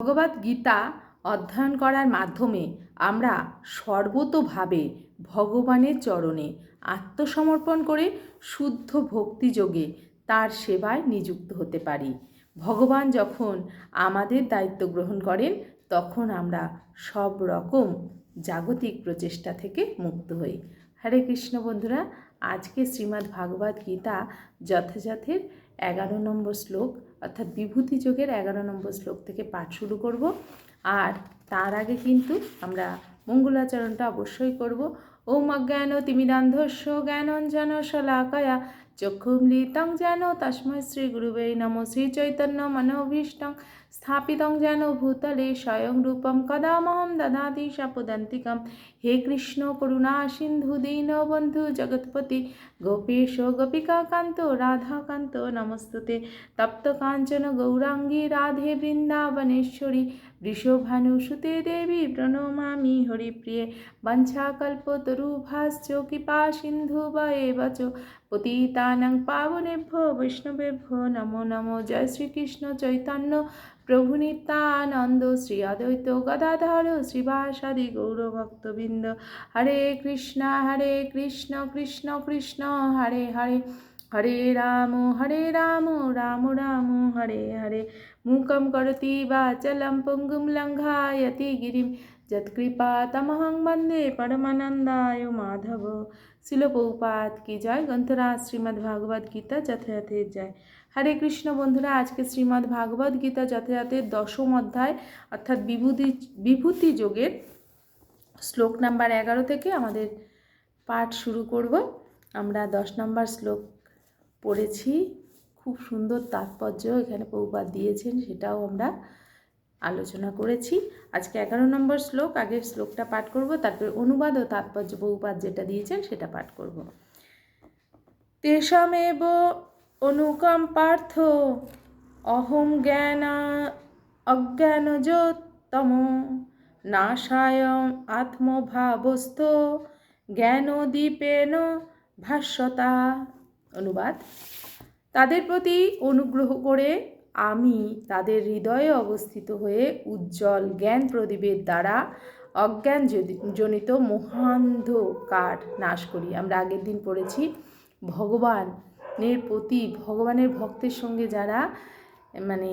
ভগবদ গীতা অধ্যয়ন করার মাধ্যমে আমরা সর্বতোভাবে ভগবানের চরণে আত্মসমর্পণ করে শুদ্ধ ভক্তিযোগে তার সেবায় নিযুক্ত হতে পারি। ভগবান যখন আমাদের দায়িত্ব গ্রহণ করেন, তখন আমরা সব রকম জাগতিক প্রচেষ্টা থেকে মুক্ত হই। হরে কৃষ্ণ বন্ধুরা, আজকে শ্রীমদ্ ভাগবত গীতা যথাযথের এগারো নম্বর শ্লোক অর্থাৎ বিভূতি যোগের এগারো নম্বর শ্লোক থেকে পাঠ শুরু করব। আর তার আগে কিন্তু আমরা মঙ্গলাচরণটা অবশ্যই করব। ওম অজ্ঞান তিমিরান্ধস্য জ্ঞানঞ্জন শলাকয়া চক্ষুমলিতং যেন তস্মৈ শ্রী গুরুবে নম শ্রী চৈতন্য মনোভীষ্টং। স্থাপিতং যেন ভূতলে স্বয়ং রূপম কদামহম দদাতি সাপুদন্তিকম হে কৃষ্ণ করুণা সিন্ধু দীন বন্ধু জগৎপতি গোপেশ গোপিকা কান্ত রাধাকান্ত নমস্তুতে তপ্ত কাঞ্চন গৌরাঙ্গী রাধে বৃন্দাবনেশ্বরী দেবী প্রণমামি হরিপ্রিয়ে বঞ্ছাকল্পতরুভাশ্চ কৃপা সিন্ধু বয়ে বচ পতিতানং পাবনেভ্যো বৈষ্ণবেভ্যো নমো নমো জয় শ্রীকৃষ্ণ চৈতন্য প্রভু নিত্যানন্দ শ্রী অদ্বৈত গদাধর শ্রীবাসাদি গৌরভক্তবৃন্দ হরে কৃষ্ণ হরে কৃষ্ণ কৃষ্ণ কৃষ্ণ হরে হরে হরে রাম হরে রাম রাম রাম হরে হরে মূকं করতি বাচलं পুঙ্গুম লঙ্ঘায়তি গিরিম যৎকৃপা তমহং বন্দে পরমানন্দায় মাধব শিলপৌপাত কি জয় গ্রন্থরা শ্রীমদ্ ভাগবত গীতা যথাযথের জয় হরে কৃষ্ণ বন্ধুরা আজকে শ্রীমদ্ ভাগবত গীতা যথাযথের দশম অধ্যায় অর্থাৎ বিভূতি বিভূতি যোগের শ্লোক নাম্বার এগারো থেকে আমাদের পাঠ শুরু করব আমরা দশ নম্বর শ্লোক পড়েছি খুব সুন্দর তাৎপর্য এখানে পৌপাত দিয়েছেন, সেটাও আমরা আলোচনা করেছি। আজকে এগারো নম্বর শ্লোক, আগের শ্লোকটা পাঠ করব, তারপরে অনুবাদ ও তাৎপর্য বহুপাত যেটা দিয়েছেন সেটা পাঠ করব। তেষামেব অনুকম্পার্থ অহম জ্ঞান অজ্ঞানযোত্তম নাশায় আত্মভাবস্থ, জ্ঞানদীপেন ভাষ্যতা। অনুবাদ তাদের প্রতি অনুগ্রহ করে আমি তাদের হৃদয়ে অবস্থিত হয়ে উজ্জ্বল জ্ঞান প্রদীপের দ্বারা অজ্ঞান জনিত মহান্ধকার নাশ করি। আমরা আগের দিন পড়েছি, ভগবানের প্রতি, ভগবানের ভক্তের সঙ্গে যারা মানে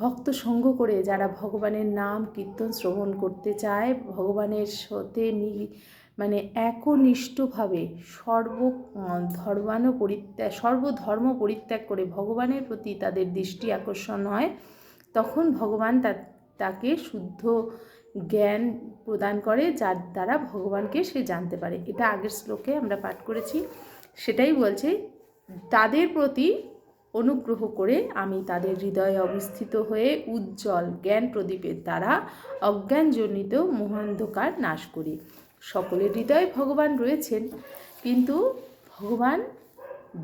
ভক্ত সঙ্গ করে যারা ভগবানের নাম কীর্তন শ্রবণ করতে চায়, ভগবানের সাথে মানে একনিষ্ঠভাবে সর্ব ধর্মান পরিত্যাগ, সর্বধর্ম পরিত্যাগ করে ভগবানের প্রতি তাদের দৃষ্টি আকর্ষণ হয়, তখন ভগবান তাকে শুদ্ধ জ্ঞান প্রদান করে, যার দ্বারা ভগবানকে সে জানতে পারে। এটা আগের শ্লোকে আমরা পাঠ করেছি। সেটাই বলছে, তাদের প্রতি অনুগ্রহ করে আমি তাদের হৃদয়ে অবস্থিত হয়ে উজ্জ্বল জ্ঞান প্রদীপের দ্বারা অজ্ঞানজনিত মহান্ধকার নাশ করি। সকলের হৃদয়ে ভগবান রয়েছেন, কিন্তু ভগবান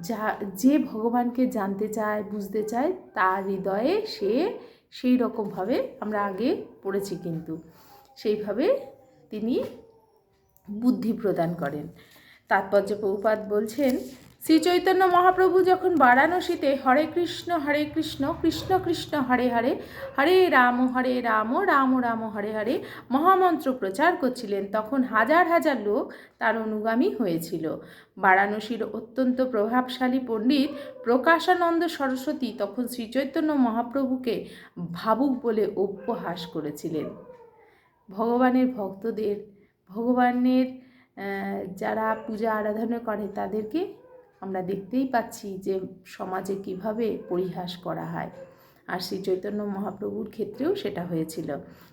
যা, যে ভগবানকে জানতে চায়, বুঝতে চায়, তার হৃদয়ে সে সেই রকমভাবে আমরা আগে পড়েছি কিন্তু। সেইভাবে তিনি বুদ্ধি প্রদান করেন। তাৎপর্য প্রভুপাত বলছেন শ্রী চৈতন্য মহাপ্রভু যখন বারাণসীতে হরে কৃষ্ণ হরে কৃষ্ণ কৃষ্ণ কৃষ্ণ, হরে হরে হরে রাম হরে রাম রাম রাম, হরে হরে মহামন্ত্র প্রচার করছিলেন, তখন হাজার হাজার লোক তার অনুগামী হয়েছিল। বারাণসীর অত্যন্ত প্রভাবশালী পণ্ডিত প্রকাশানন্দ সরস্বতী তখন শ্রীচৈতন্য মহাপ্রভুকে ভাবুক বলে উপহাস করেছিলেন। ভগবানের ভক্তদের, ভগবানের যারা পূজা আরাধনা করে তাদেরকে আমরা দেখতেই পাচ্ছি যে সমাজে কীভাবে পরিহাস করা হয়। আর শ্রী চৈতন্য মহাপ্রভুর ক্ষেত্রেও সেটা হয়েছিল।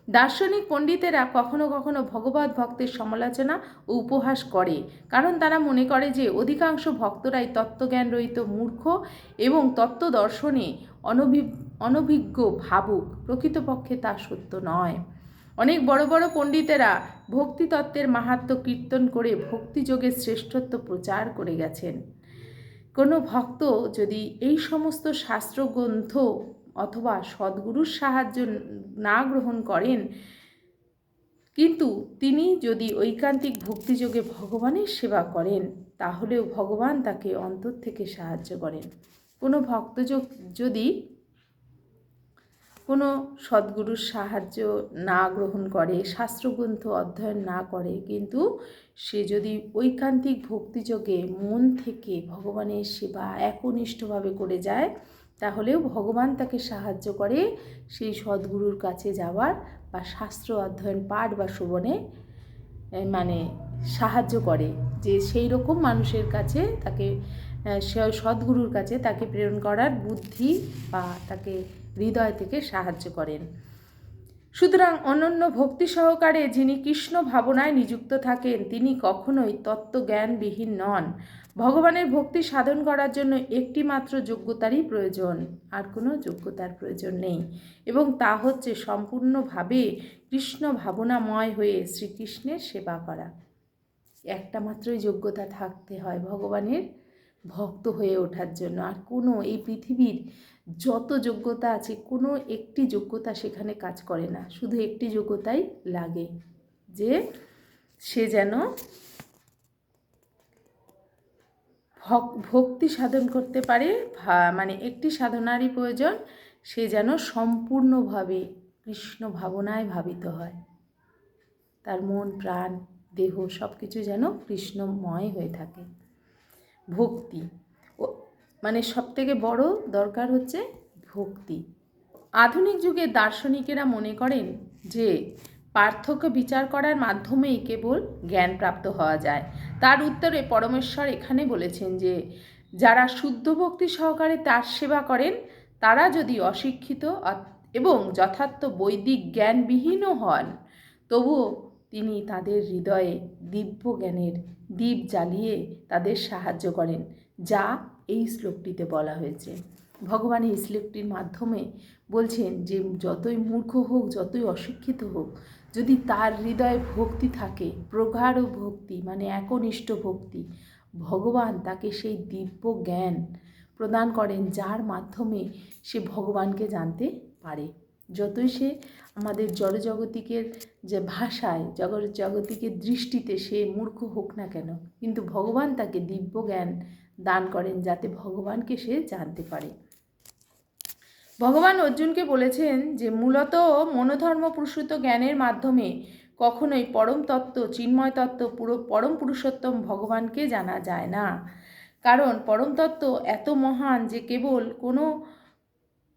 দার্শনিক পণ্ডিতেরা কখনো কখনো ভগবত ভক্তের সমালোচনা ও উপহাস করে, কারণ তারা মনে করে যে অধিকাংশ ভক্তরাই তত্ত্বজ্ঞান রহিত মূর্খ এবং তত্ত্ব দর্শনে অনভি, অনভিজ্ঞ ভাবুক, প্রকৃতপক্ষে তা সত্য নয়। অনেক বড় বড় পণ্ডিতেরা ভক্তিতত্ত্বের মাহাত্ম কীর্তন করে ভক্তিযোগের শ্রেষ্ঠত্ব প্রচার করে গেছেন। কোনো ভক্ত যদি এই সমস্ত শাস্ত্রগ্রন্থ অথবা সদ্গুরুর সাহায্য না গ্রহণ করেন, কিন্তু তিনি যদি ঐকান্তিক ভক্তিযোগে ভগবানের সেবা করেন, তাহলেও ভগবান তাকে অন্তর থেকে সাহায্য করেন। কোনো ভক্তযোগ যদি কোনো সদ্গুরুর সাহায্য না গ্রহণ করে, শাস্ত্রগ্রন্থ অধ্যয়ন না করে, কিন্তু সে যদি ঐকান্তিক ভক্তিযোগে মন থেকে ভগবানের সেবা একনিষ্ঠভাবে করে যায়, তাহলেও ভগবান তাকে সাহায্য করে সেই সদ্গুরুর কাছে যাওয়ার বা শাস্ত্র অধ্যয়ন, পাঠ বা শোভনে মানে সাহায্য করে। যে সেই রকম মানুষের কাছে তাকে সদ্গুরুর কাছে তাকে প্রেরণ করার বুদ্ধি বা তাকে হৃদয় থেকে সাহায্য করেন। সুতরাং অনন্য ভক্তি সহকারে যিনি কৃষ্ণ ভাবনায় নিযুক্ত থাকেন, তিনি কখনোই তত্ত্বজ্ঞানবিহীন নন। ভগবানের ভক্তি সাধন করার জন্য একটি মাত্র যোগ্যতারই প্রয়োজন, আর কোনো যোগ্যতার প্রয়োজন নেই। এবং তা হচ্ছে সম্পূর্ণভাবে কৃষ্ণ ভাবনাময় হয়ে শ্রীকৃষ্ণের সেবা করা। একটা মাত্রই যোগ্যতা থাকতে হয় ভগবানের। ভক্ত হয়ে ওঠার জন্য। আর কোনো এই পৃথিবীর যত যোগ্যতা আছে, কোনো একটি যোগ্যতা সেখানে কাজ করে না। শুধু একটি যোগ্যতাই লাগে যে সে যেন ভক- ভক্তি সাধন করতে পারে মানে একটি সাধনারই প্রয়োজন, সে যেন সম্পূর্ণভাবে কৃষ্ণ ভাবনায় ভাবিত হয়। তার মন, প্রাণ, দেহ সব কিছু যেন কৃষ্ণময় হয়ে থাকে। ভক্তি। মানে সবথেকে বড় দরকার হচ্ছে ভক্তি। আধুনিক যুগে দার্শনিকেরা মনে করেন যে পার্থক্য বিচার করার মাধ্যমেই কেবল জ্ঞান প্রাপ্ত হওয়া যায়। তার উত্তরে পরমেশ্বর এখানে বলেছেন যে, যারা শুদ্ধ ভক্তি সহকারে তার সেবা করেন, তারা যদি অশিক্ষিত এবং যথার্থ বৈদিক জ্ঞানবিহীনও হন, তবুও তিনি তাদের হৃদয়ে দিব্য জ্ঞানের দীপ জ্বালিয়ে তাদের সাহায্য করেন, যা এই শ্লোকটিতে বলা হয়েছে। ভগবান এই শ্লোকটির মাধ্যমে বলছেন যে, যতই মূর্খ হোক, যতই অশিক্ষিত হোক, যদি তার হৃদয়ে ভক্তি থাকে, প্রগাঢ় ভক্তি মানে একনিষ্ঠ ভক্তি, ভগবান তাকে সেই দিব্য জ্ঞান প্রদান করেন, যার মাধ্যমে সে ভগবানকে জানতে পারে। যতই সে আমাদের জড়জগতিকের যে ভাষায়, জগৎ, জগতিকের দৃষ্টিতে সে মূর্খ হোক না কেন, কিন্তু ভগবান তাকে দিব্য জ্ঞান দান করেন যাতে ভগবানকে সে জানতে পারে। ভগবান অর্জুনকে বলেছেন যে, মূলত মনোধর্ম পুরুষত্ব জ্ঞানের মাধ্যমে কখনোই পরম তত্ত্ব, চিন্ময় তত্ত্ব, পুরো পরম পুরুষোত্তম ভগবানকে জানা যায় না। কারণ পরম তত্ত্ব এত মহান যে কেবল কোনো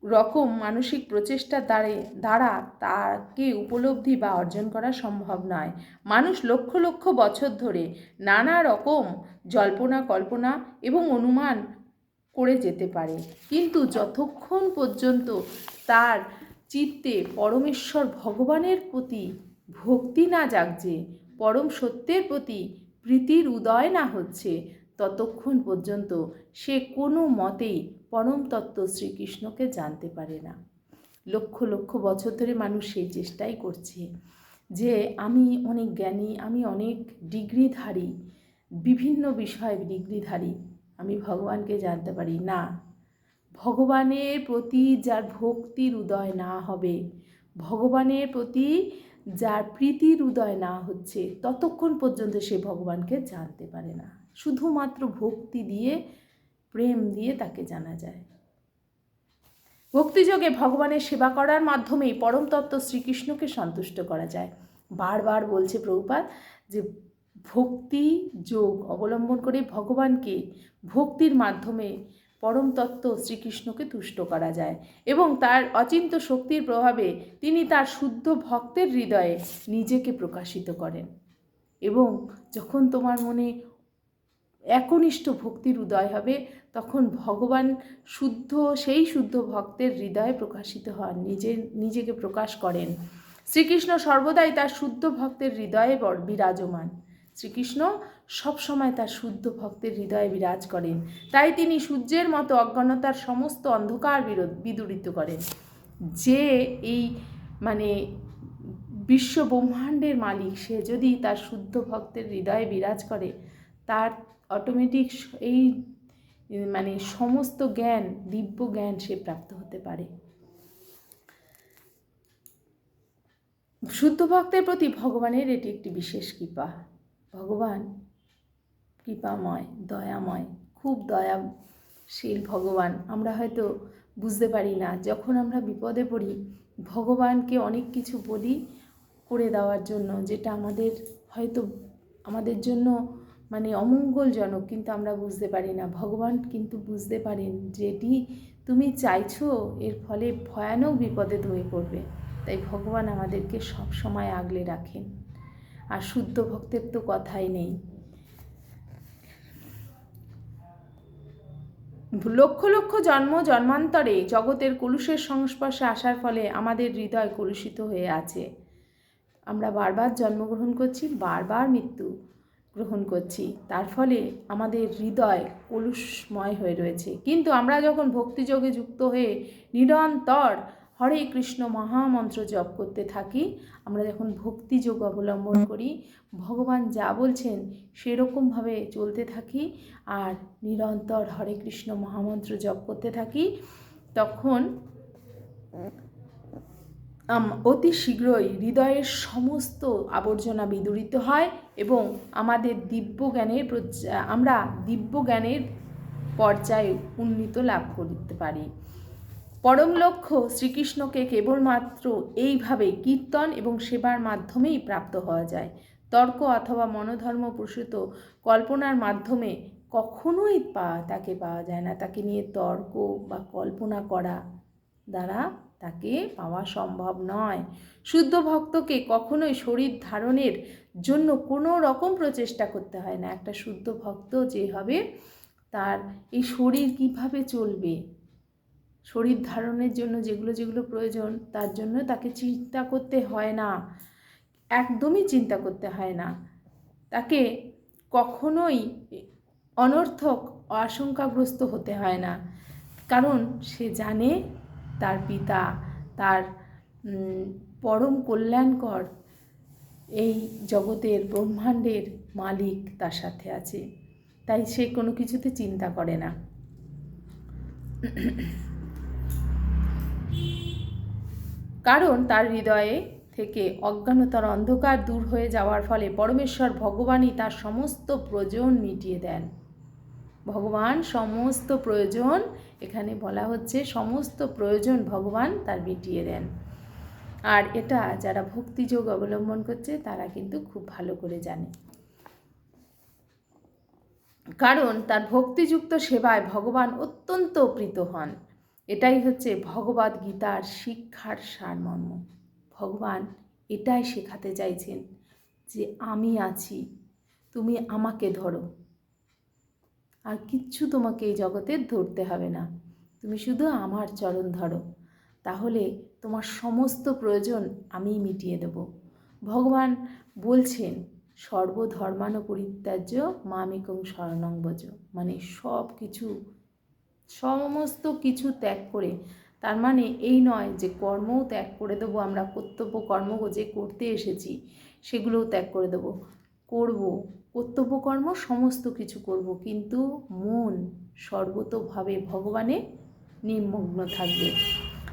রকম মানসিক প্রচেষ্টার দ্বারে, দ্বারা তাকে উপলব্ধি বা অর্জন করা সম্ভব নয়। মানুষ লক্ষ লক্ষ বছর ধরে নানা রকম জল্পনা, কল্পনা এবং অনুমান করে যেতে পারে। কিন্তু যতক্ষণ পর্যন্ত তার চিত্তে পরমেশ্বর ভগবানের প্রতি ভক্তি না জাগছে, পরম সত্যের প্রতি প্রীতির উদয় না হচ্ছে ততক্ষণ পর্যন্ত সে কোনো মতেই পরম তত্ত্ব শ্রীকৃষ্ণকে জানতে পারে না। লক্ষ লক্ষ বছর ধরে মানুষ সেই চেষ্টাই করছে যে আমি অনেক জ্ঞানী, আমি অনেক ডিগ্রিধারী, বিভিন্ন বিষয়ে ডিগ্রিধারী, আমি ভগবানকে জানতে পারি। না, ভগবানের প্রতি যার ভক্তির উদয় না হবে, ভগবানের প্রতি যার প্রীতির উদয় না হচ্ছে, ততক্ষণ পর্যন্ত সে ভগবানকে জানতে পারে না। শুধুমাত্র ভক্তি দিয়ে, প্রেম দিয়ে তাকে জানা যায়। ভক্তিযোগে ভগবানের সেবা করার মাধ্যমেই পরম তত্ত্ব শ্রীকৃষ্ণকে সন্তুষ্ট করা যায়। বারবার বলছে প্রভুপাত যে, ভক্তি যোগ অবলম্বন করে ভগবানকে ভক্তির মাধ্যমে পরম তত্ত্ব শ্রীকৃষ্ণকে তুষ্ট করা যায় এবং তার অচিন্ত শক্তির প্রভাবে তিনি তার শুদ্ধ ভক্তের হৃদয়ে নিজেকে প্রকাশিত করেন। এবং যখন তোমার মনে একনিষ্ঠ ভক্তির উদয় হবে, তখন ভগবান শুদ্ধ, সেই শুদ্ধ ভক্তের হৃদয়ে প্রকাশিত হন, নিজে, নিজেকে প্রকাশ করেন। শ্রীকৃষ্ণ সর্বদাই তার শুদ্ধ ভক্তের হৃদয়ে বর- বিরাজমান। শ্রীকৃষ্ণ সবসময় তার শুদ্ধ ভক্তের হৃদয়ে বিরাজ করেন। তাই তিনি সূর্যের মতো অজ্ঞানতার সমস্ত অন্ধকার বিরোধ, বিদূরিত করেন। যে এই মানে বিশ্ব ব্রহ্মাণ্ডের মালিক, সে যদি তার শুদ্ধ ভক্তের হৃদয়ে বিরাজ করে, তার অটোমেটিক এই মানে সমস্ত জ্ঞান, দিব্য জ্ঞান সে প্রাপ্ত হতে পারে। শুদ্ধ ভক্তের প্রতি ভগবানের এটি একটি বিশেষ কৃপা। ভগবান কৃপাময়, দয়াময়, খুব দয়াশীল ভগবান। আমরা হয়তো বুঝতে পারি না, যখন আমরা বিপদে পড়ি, ভগবানকে অনেক কিছু বলি করে দেওয়ার জন্য, যেটা আমাদের হয়তো, আমাদের জন্য মানে অমঙ্গলজনক, কিন্তু আমরা বুঝতে পারি না। ভগবান কিন্তু বুঝতে পারেন যেটি তুমি চাইছো, এর ফলে ভয়ানক বিপদে ধুয়ে পড়বে। তাই ভগবান আমাদেরকে সব সময় আগলে রাখেন। আর শুদ্ধ ভক্তের তো কথাই নেই। লক্ষ লক্ষ জন্ম জন্মান্তরে জগতের কলুষের সংস্পর্শে আসার ফলে আমাদের হৃদয় কলুষিত হয়ে আছে। আমরা বারবার জন্মগ্রহণ করছি, বারবার মৃত্যু। গ্রহণ করছি। তার ফলে আমাদের হৃদয় কলুষময় হয়ে রয়েছে। কিন্তু আমরা যখন ভক্তিযোগে যুক্ত হয়ে নিরন্তর হরে কৃষ্ণ মহামন্ত্র জপ করতে থাকি, আমরা যখন ভক্তিযোগ অবলম্বন করি, ভগবান যা বলছেন সেরকমভাবে চলতে থাকি আর নিরন্তর হরে কৃষ্ণ মহামন্ত্র জপ করতে থাকি, তখন অতি শীঘ্রই হৃদয়ের সমস্ত আবর্জনা বিদূরিত হয় এবং আমাদের দিব্য জ্ঞানের আমরা দিব্য জ্ঞানের পর্যায়ে উন্নীত লাভ করতে পারি। পরম লক্ষ্য শ্রীকৃষ্ণকে কেবলমাত্র এইভাবে কীর্তন এবং সেবার মাধ্যমেই প্রাপ্ত হওয়া যায়। তর্ক অথবা মনোধর্ম প্রসূত কল্পনার মাধ্যমে কখনোই পা তাকে পাওয়া যায় না। তাকে নিয়ে তর্ক বা কল্পনা করা দ্বারা তাকে পাওয়া সম্ভব নয়। শুদ্ধ ভক্তকে কখনোই শরীর ধারণের জন্য কোনো রকম প্রচেষ্টা করতে হয় না। একটা শুদ্ধ ভক্ত যে হবে, তার এই শরীর কীভাবে চলবে? শরীর ধারণের জন্য যেগুলো যেগুলো প্রয়োজন, তার জন্য তাকে চিন্তা করতে হয় না। একদমই চিন্তা করতে হয় না। তাকে কখনোই অনর্থক আশঙ্কাগ্রস্ত হতে হয় না। কারণ সে জানে তার পিতা, তার পরম কল্যাণকর এই জগতের ব্রহ্মাণ্ডের মালিক তার সাথে আছে। তাই সে কোনো কিছুতে চিন্তা করে না। কারণ তার হৃদয়ে থেকে অজ্ঞানতার অন্ধকার দূর হয়ে যাওয়ার ফলে পরমেশ্বর ভগবানই তার সমস্ত প্রয়োজন মিটিয়ে দেন। ভগবান সমস্ত প্রয়োজন এখানে বলা হচ্ছে, সমস্ত প্রয়োজন ভগবান তার মিটিয়ে দেন। আর এটা যারা ভক্তিযোগ অবলম্বন করছে, তারা কিন্তু খুব ভালো করে জানে। কারণ তার ভক্তিযুক্ত সেবায় ভগবান অত্যন্ত প্রীত হন। এটাই হচ্ছে ভগবদ গীতার শিক্ষার সারমর্ম। ভগবান এটাই শেখাতে চাইছেন যে, আমি আছি, তুমি আমাকে ধরো। আর কিচ্ছু তোমাকে এই জগতে ধরতে হবে না। তুমি শুধু আমার চরণ ধরো। তাহলে তোমার সমস্ত প্রয়োজন আমি মিটিয়ে দেব। ভগবান বলছেন সর্বধর্মান পরিত্যাজ্য মামিকং শরণং মানে সব কিছু সমস্ত কিছু ত্যাগ করে। তার মানে এই নয় যে কর্মও ত্যাগ করে দেবো আমরা, কর্তব্য কর্ম যে করতে এসেছি, সেগুলোও ত্যাগ করে দেবো। করব। কর্তব্যকর্ম, সমস্ত কিছু করব। কিন্তু মন সর্বতভাবে ভগবানে নিমগ্ন থাকবে।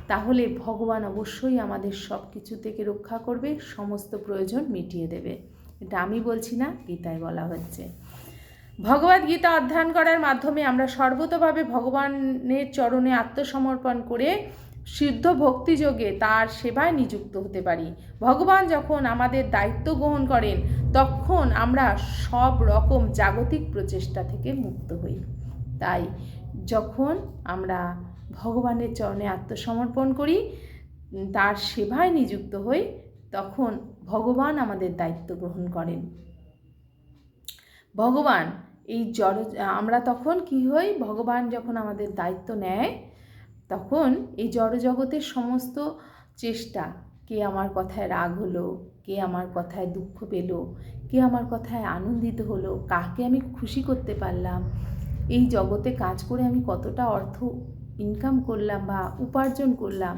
তাহলে ভগবান অবশ্যই আমাদের সব কিছু থেকে রক্ষা করবে, সমস্ত প্রয়োজন মিটিয়ে দেবে। এটা আমি বলছি না, গীতায় বলা হচ্ছে। ভগবদ গীতা অধ্যয়ন করার মাধ্যমে আমরা সর্বতভাবে ভগবানের চরণে আত্মসমর্পণ করে সিদ্ধ ভক্তিযোগে তার সেবায় নিযুক্ত হতে পারি। ভগবান যখন আমাদের দায়িত্ব গ্রহণ করেন, তখন আমরা সব রকম জাগতিক প্রচেষ্টা থেকে মুক্ত হই। তাই যখন আমরা ভগবানের চরণে আত্মসমর্পণ করি, তার সেবায় নিযুক্ত হই, তখন ভগবান আমাদের দায়িত্ব গ্রহণ করেন। ভগবান, এই জড়, আমরা তখন কি হই? ভগবান যখন আমাদের দায়িত্ব নেয় তখন এই জড়জগতের সমস্ত চেষ্টা, কে আমার কথায় রাগ হলো, কে আমার কথায় দুঃখ পেল, কে আমার কথায় আনন্দিত হলো, কাকে আমি খুশি করতে পারলাম, এই জগতে কাজ করে আমি কতটা অর্থ ইনকাম করলাম বা উপার্জন করলাম,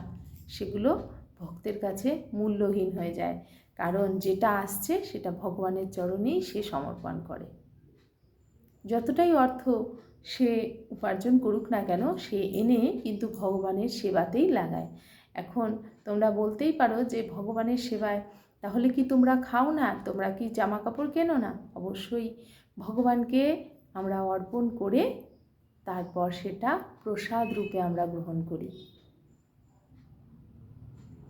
সেগুলো ভক্তের কাছে মূল্যহীন হয়ে যায়। কারণ যেটা আসছে সেটা ভগবানের চরণেই সে সমর্পণ করে। যতটাই অর্থ সে উপার্জন করুক না কেন, সে এনে কিন্তু ভগবানের সেবাতেই লাগায়। এখন তোমরা বলতেই পারো যে ভগবানের সেবায় তাহলে কি তোমরা খাও না? তোমরা কি জামা কাপড় কেনো না? অবশ্যই ভগবানকে আমরা অর্পণ করে তারপর সেটা প্রসাদ রূপে আমরা গ্রহণ করি।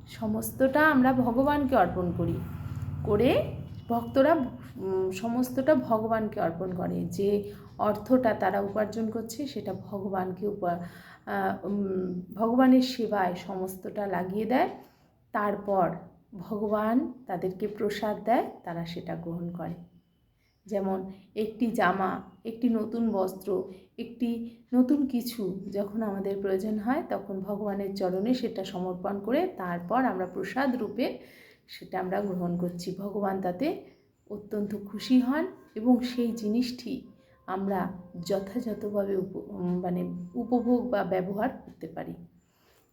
সমস্তটা আমরা ভগবানকে অর্পণ করি। করে ভক্তরা সমস্তটা ভগবানকে অর্পণ করে যে অর্থটা তারা উপার্জন করছে, সেটা ভগবানকে উপা ভগবানের সেবায় সমস্তটা লাগিয়ে দেয়। তারপর ভগবান তাদেরকে প্রসাদ দেয়, তারা সেটা গ্রহণ করে। যেমন একটি জামা, একটি নতুন বস্ত্র, একটি নতুন কিছু যখন আমাদের প্রয়োজন হয়, তখন ভগবানের চরণে সেটা সমর্পণ করে তারপর আমরা প্রসাদ রূপে সেটা আমরা গ্রহণ করছি। ভগবান তাতে অত্যন্ত খুশি হন এবং সেই জিনিসটি আমরা যথাযথভাবে উপ মানে উপভোগ বা ব্যবহার করতে পারি।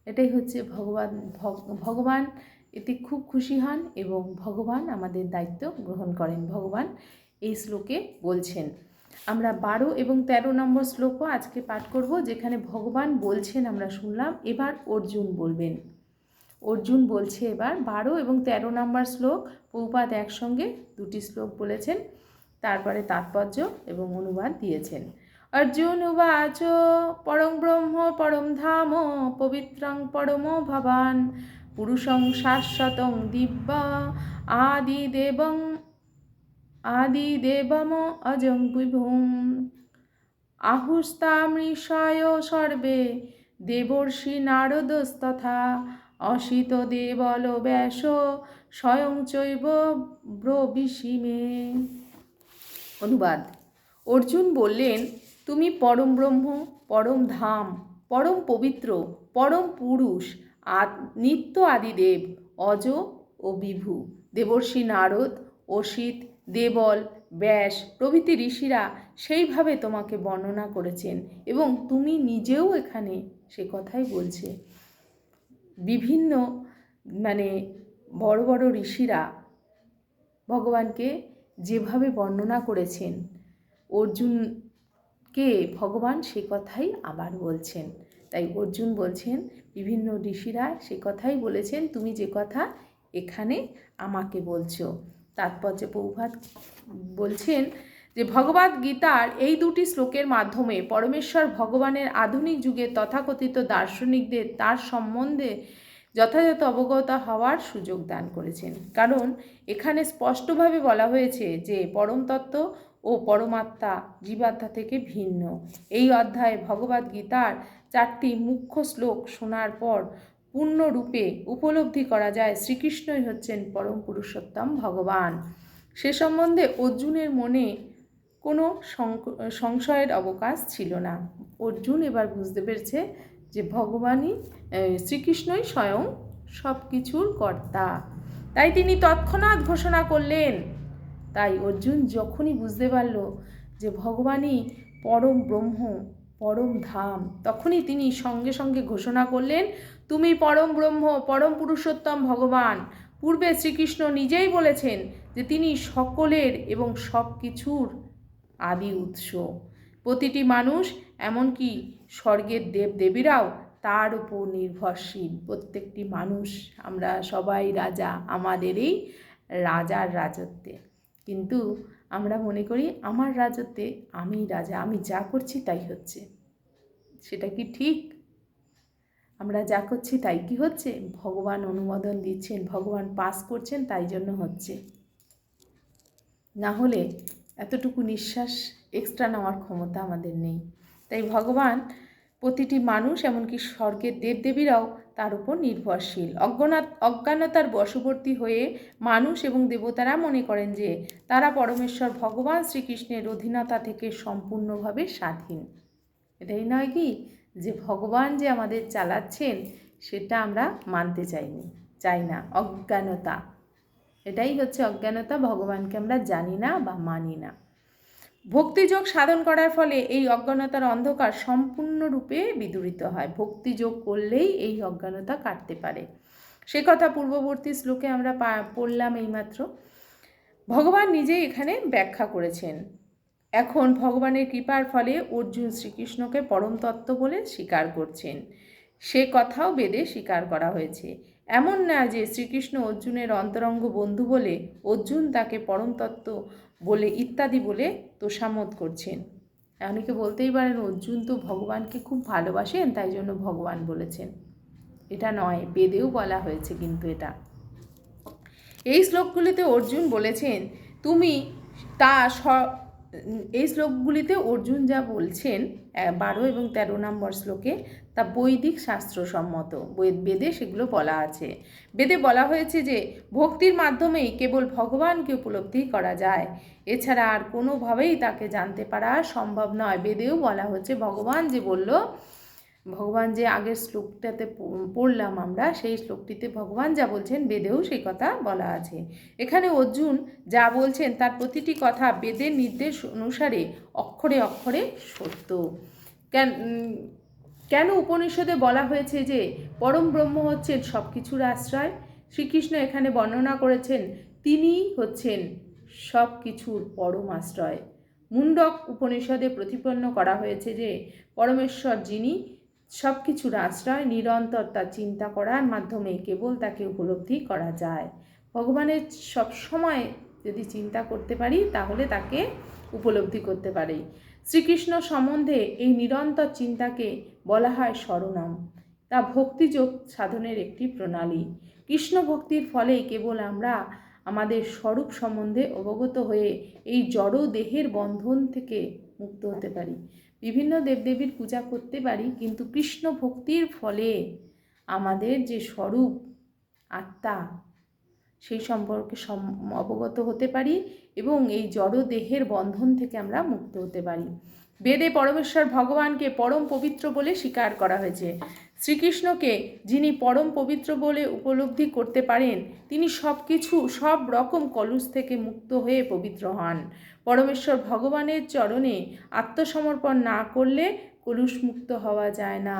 এটাই হচ্ছে ভগবান, ভগ- ভগবান এতে খুব খুশি হন এবং ভগবান আমাদের দায়িত্ব গ্রহণ করেন। ভগবান এই শ্লোকে বলছেন, আমরা বারো এবং তেরো নম্বর শ্লোকও আজকে পাঠ করব যেখানে ভগবান বলছেন, আমরা শুনলাম, এবার অর্জুন বলবেন। অর্জুন বলছে এবার, বারো এবং তেরো নম্বর শ্লোক পৌপাত একসঙ্গে দুটি শ্লোক বলেছেন। তারপরে তাৎপর্য এবং অনুবাদ দিয়েছেন। অর্জুন উবাচ, পরম ব্রহ্ম, পরম ধাম, পবিত্রং পরম ভবান, পুরুষং শাশ্বতং দিব্য আদি দেবং আদি দেবম অজং বিভুম। আহুস্তামৃষয় সর্বে, দেবর্ষি নারদস্তথা, অসিত দেবল ব্যাস স্বয়ং চৈব ব্রবিষি মে অনুবাদ। অর্জুন বললেন, তুমি পরম ব্রহ্ম, পরম ধাম, পরম পবিত্র, পরম পুরুষ নিত্য আদিদেব, অজ ও বিভু, দেবর্ষি নারদ, অসিত, দেবল, ব্যাস, প্রভৃতি ঋষিরা সেইভাবে তোমাকে বর্ণনা করেছেন এবং তুমি নিজেও এখানে সে কথাই বলছে। বিভিন্ন মানে বড় বড় ঋষিরা ভগবানকে যেভাবে বর্ণনা করেছেন, অর্জুনকে ভগবান সে কথাই আবার বলছেন। তাই অর্জুন বলছেন, বিভিন্ন ঋষিরা সে কথাই বলেছেন, তুমি যে কথা এখানে আমাকে বলছো। তাৎপর্য প্রভাত বলছেন যে ভগবদ গীতার এই দুটি শ্লোকের মাধ্যমে পরমেশ্বর ভগবানের আধুনিক যুগে তথাকথিত দার্শনিকদের তার সম্বন্ধে যথাযথ অবগত হওয়ার সুযোগ দান করেছেন। কারণ এখানে স্পষ্টভাবে বলা হয়েছে যে পরম তত্ত্ব ও পরমাত্মা জীবাত্মা থেকে ভিন্ন। এই অধ্যায়ে ভগবদ গীতার চারটি মুখ্য শ্লোক শোনার পর পূর্ণরূপে উপলব্ধি করা যায় শ্রীকৃষ্ণই হচ্ছেন পরম পুরুষোত্তম ভগবান। সে সম্বন্ধে অর্জুনের মনে কোনো সংশয়ের অবকাশ ছিল না। অর্জুন এবার বুঝতে পেরেছে যে ভগবানই শ্রীকৃষ্ণই স্বয়ং সব কিছুর কর্তা। তাই তিনি তৎক্ষণাৎ ঘোষণা করলেন। তাই অর্জুন যখনই বুঝতে পারল যে ভগবানই পরম ব্রহ্ম, পরম ধাম, তখনই তিনি সঙ্গে সঙ্গে ঘোষণা করলেন, তুমি পরম ব্রহ্ম, পরম পুরুষোত্তম ভগবান। পূর্বে শ্রীকৃষ্ণ নিজেই বলেছেন যে তিনি সকলের এবং সব কিছুর আদি উৎস। প্রতিটি মানুষ এমনকি স্বর্গের দেব দেবীরাও তার উপর নির্ভরশীল। প্রত্যেকটি মানুষ, আমরা সবাই রাজা, আমাদেরই রাজার রাজত্বে। কিন্তু আমরা মনে করি, আমার রাজত্বে আমি রাজা, আমি যা করছি তাই হচ্ছে। সেটা কি ঠিক? আমরা যা করছি তাই কি হচ্ছে? ভগবান অনুমোদন দিচ্ছেন, ভগবান পাস করছেন, তাই জন্য হচ্ছে। না হলে এতটুকু নিঃশ্বাস এক্সট্রা নেওয়ার ক্ষমতা আমাদের নেই। তাই ভগবান প্রতিটি মানুষ, এমনকি স্বর্গের দেবদেবীরাও তার উপর নির্ভরশীল। অজ্ঞানা অজ্ঞানতার বশবর্তী হয়ে মানুষ এবং দেবতারা মনে করেন যে তারা পরমেশ্বর ভগবান শ্রীকৃষ্ণের অধীনতা থেকে সম্পূর্ণভাবে স্বাধীন। এটাই নয় কি? যে ভগবান যে আমাদের চালাচ্ছেন, সেটা আমরা মানতে চাইনি, চাই না, অজ্ঞানতা। এটাই হচ্ছে অজ্ঞানতা, ভগবানকে আমরা জানি না বা মানি না। ভক্তিযোগ সাধন করার ফলে এই অজ্ঞানতার অন্ধকার সম্পূর্ণরূপে বিদূরিত হয়। ভক্তিযোগ করলেই এই অজ্ঞানতা কাটতে পারে। সে কথা পূর্ববর্তী শ্লোকে আমরা পড়লাম এইমাত্র। ভগবান নিজেই এখানে ব্যাখ্যা করেছেন। এখন ভগবানের কৃপার ফলে অর্জুন শ্রীকৃষ্ণকে পরম তত্ত্ব বলে স্বীকার করছেন। সে কথাও বেদে স্বীকার করা হয়েছে। এমন না যে শ্রীকৃষ্ণ অর্জুনের অন্তরঙ্গ বন্ধু বলে অর্জুন তাকে পরম তত্ত্ব বলে, ইত্যাদি বলে তোষামত করছেন। অনেকে বলতেই পারেন, অর্জুন তো ভগবানকে খুব ভালোবাসেন, তাই জন্য ভগবান বলেছেন। এটা নয়, বেদেও বলা হয়েছে কিন্তু এটা। এই শ্লোকগুলিতে অর্জুন বলেছেন, তুমি তা এই শ্লোকগুলিতে অর্জুন যা বলছেন বারো এবং তেরো নম্বর শ্লোকে, তা বৈদিক শাস্ত্রসম্মত। বেদে সেগুলো বলা আছে। বেদে বলা হয়েছে যে, ভক্তির মাধ্যমেই কেবল ভগবানকে উপলব্ধি করা যায়। এছাড়া আর কোনোভাবেই তাকে জানতে পারা সম্ভব নয়। বেদেও বলা হচ্ছে, ভগবান যে বলল ভগবান যে আগের শ্লোকটাতে পড়লাম আমরা, সেই শ্লোকটিতে ভগবান যা বলছেন বেদেও সেই কথা বলা আছে। এখানে অর্জুন যা বলছেন তার প্রতিটি কথা বেদের নির্দেশ অনুসারে অক্ষরে অক্ষরে সত্য। কেন কেন উপনিষদে বলা হয়েছে যে পরম ব্রহ্ম হচ্ছেন সব কিছুর আশ্রয়? শ্রীকৃষ্ণ এখানে বর্ণনা করেছেন তিনিই হচ্ছেন সব কিছুর পরম আশ্রয়। মুন্ডক উপনিষদে প্রতিপন্ন করা হয়েছে যে পরমেশ্বর যিনি সব কিছুর আশ্রয়, নিরন্তর তার চিন্তা করার মাধ্যমে কেবল তাকে উপলব্ধি করা যায়। ভগবানের সব সময় যদি চিন্তা করতে পারি, তাহলে তাকে উপলব্ধি করতে পারি। শ্রীকৃষ্ণ সম্বন্ধে এই নিরন্তর চিন্তাকে বলা হয় স্মরণম। তা ভক্তিযোগ সাধনের একটি প্রণালী। কৃষ্ণ ভক্তির ফলে কেবল আমরা আমাদের স্বরূপ সম্বন্ধে অবগত হয়ে এই জড় দেহের বন্ধন থেকে মুক্ত হতে পারি। বিভিন্ন দেবদেবীর পূজা করতে পারি, কিন্তু কৃষ্ণ ভক্তির ফলে আমাদের যে স্বরূপ, আত্মা, সেই সম্পর্কে সম- অবগত হতে পারি এবং এই জড় দেহের বন্ধন থেকে আমরা মুক্ত হতে পারি। বেদে পরমেশ্বর ভগবানকে পরম পবিত্র বলে স্বীকার করা হয়েছে। শ্রীকৃষ্ণকে যিনি পরম পবিত্র বলে উপলব্ধি করতে পারেন, তিনি সব কিছু সব রকম কলুষ থেকে মুক্ত হয়ে পবিত্র হন। পরমেশ্বর ভগবানের চরণে আত্মসমর্পণ না করলে কলুষ মুক্ত হওয়া যায় না।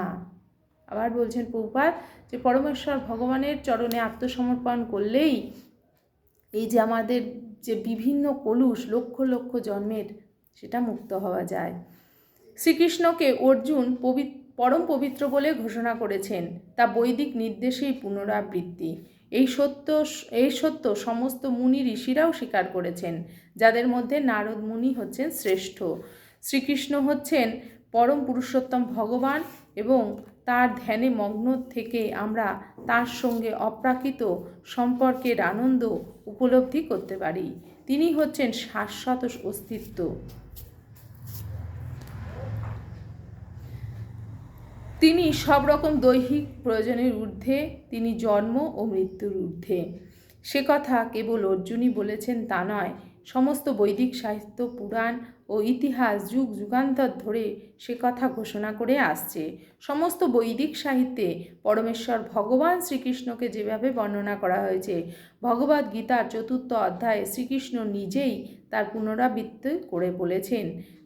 আবার বলছেন প্রভুপাত যে, পরমেশ্বর ভগবানের চরণে আত্মসমর্পণ করলেই এই যে আমাদের যে বিভিন্ন কলুষ, লক্ষ লক্ষ জন্মের, সেটা মুক্ত হওয়া যায়। শ্রীকৃষ্ণকে অর্জুন পবিত্র পরম পবিত্র বলে ঘোষণা করেছেন। তা বৈদিক নির্দেশেই পুনরাবৃত্তি। এই সত্য এই সত্য সমস্ত মুনি ঋষিরাও স্বীকার করেছেন। যাদের মধ্যে নারদ মুনি হচ্ছেন শ্রেষ্ঠ। শ্রীকৃষ্ণ হচ্ছেন পরম পুরুষোত্তম ভগবান এবং তার ধ্যানে মগ্ন থেকে আমরা তার সঙ্গে অপ্রাকৃত সম্পর্কের আনন্দ উপলব্ধি করতে পারি। তিনি হচ্ছেন শাশ্বত অস্তিত্ব। তিনি সব রকম দৈহিক প্রয়োজনের ঊর্ধ্বে তিনি জন্ম ও মৃত্যুর ঊর্ধ্বে। সে কথা কেবল অর্জুনই বলেছেন তা নয়, সমস্ত বৈদিক সাহিত্য, পুরাণ ও ইতিহাস যুগ যুগান্তর ধরে সে কথা ঘোষণা করে আসছে। সমস্ত বৈদিক সাহিত্যে পরমেশ্বর ভগবান শ্রীকৃষ্ণকে যেভাবে বর্ণনা করা হয়েছে ভগবদ গীতার চতুর্থ অধ্যায়ে শ্রীকৃষ্ণ নিজেই তার পুনরাবৃত্তি করে বলেছেন,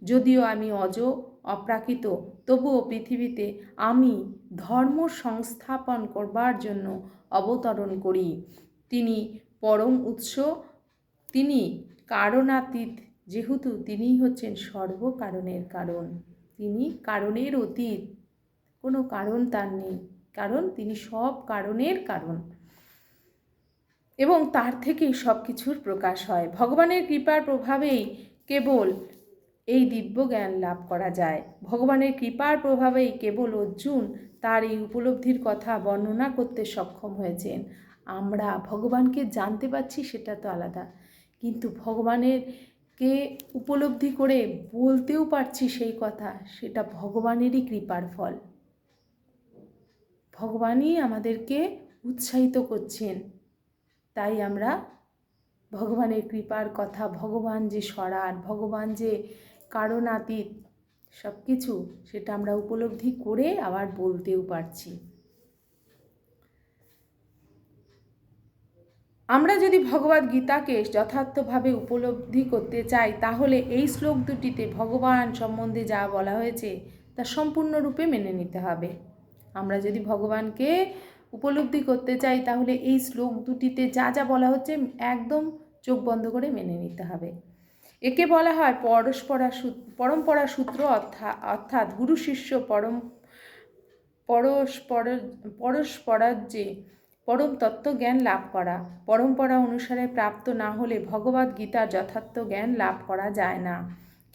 যদিও আমি অজ অপ্রাকৃত। তবুও পৃথিবীতে আমি ধর্ম সংস্থাপন করবার জন্য অবতরণ করি। তিনি পরম উৎস, তিনি কারণাতীত যেহেতু তিনিই হচ্ছেন সর্বকারণের কারণ। তিনি কারণের অতীত, কোনো কারণ তার নেই, কারণ তিনি সব কারণের কারণ। এবং তার থেকেই সব কিছুর প্রকাশ হয়। ভগবানের কৃপার প্রভাবেই কেবল এই দিব্য জ্ঞান লাভ করা যায়। ভগবানের কৃপার প্রভাবেই কেবল অর্জুন তার এই উপলব্ধির কথা বর্ণনা করতে সক্ষম হয়েছেন। আমরা ভগবানকে জানতে পারছি সেটা তো আলাদা। কিন্তু ভগবানের কে উপলব্ধি করে বলতেও পারছি সেই কথা, সেটা ভগবানেরই কৃপার ফল। ভগবানই আমাদেরকে উৎসাহিত করছেন। তাই আমরা ভগবানের কৃপার কথা, ভগবান যে সরার ভগবান যে কারণাতীত। সব কিছু সেটা আমরা উপলব্ধি করে আবার বলতেও পারছি। আমরা যদি ভগবদ গীতাকে যথার্থভাবে উপলব্ধি করতে চাই, তাহলে এই শ্লোক দুটিতে ভগবান সম্বন্ধে যা বলা হয়েছে, তা সম্পূর্ণরূপে মেনে নিতে হবে। আমরা যদি ভগবানকে উপলব্ধি করতে চাই, তাহলে এই শ্লোক দুটিতে যা যা বলা হচ্ছে, একদম চোখ বন্ধ করে মেনে নিতে হবে। একে বলা হয় পরস্পরা পরম্পরা সূত্র অর্থাৎ অর্থাৎ গুরু শিষ্য পরম, পরস্পর, পরস্পরাজ্যে পরম তত্ত্ব জ্ঞান লাভ করা। পরম্পরা অনুসারে প্রাপ্ত না হলে ভগবদ্ গীতা যথার্থ জ্ঞান লাভ করা যায় না।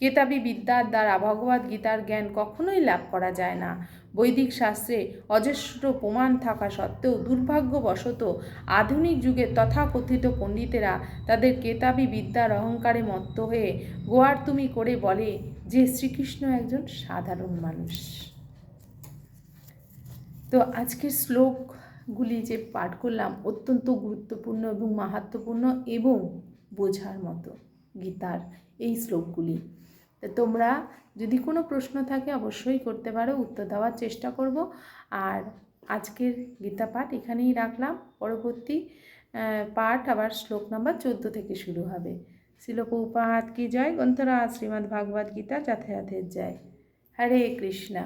কেতাবি বিদ্যার দ্বারা ভগবদ গীতার জ্ঞান কখনোই লাভ করা যায় না। বৈদিক শাস্ত্রে অজস্র প্রমাণ থাকা সত্ত্বেও দুর্ভাগ্যবশত আধুনিক যুগের তথাকথিত পণ্ডিতেরা তাদের কেতাবি বিদ্যার অহংকারে মত্ত হয়ে গোয়ার তুমি করে বলে যে শ্রীকৃষ্ণ একজন সাধারণ মানুষ। তো আজকের শ্লোকগুলি যে পাঠ করলাম অত্যন্ত গুরুত্বপূর্ণ এবং মাহাত্মপূর্ণ এবং বোঝার মতো গীতার এই শ্লোকগুলি। তো তোমরা যদি কোনো প্রশ্ন থাকে অবশ্যই করতে পারো, উত্তর দেওয়ার চেষ্টা করব। আর আজকের গীতা পাঠ এখানেই রাখলাম। পরবর্তী পাঠ আবার শ্লোক নাম্বার চোদ্দ থেকে শুরু হবে। শিলপৌপাহাত কি জয়? গ্রন্থরা শ্রীমদ্ ভাগবত গীতা যথাযথের জয়। হরে কৃষ্ণা।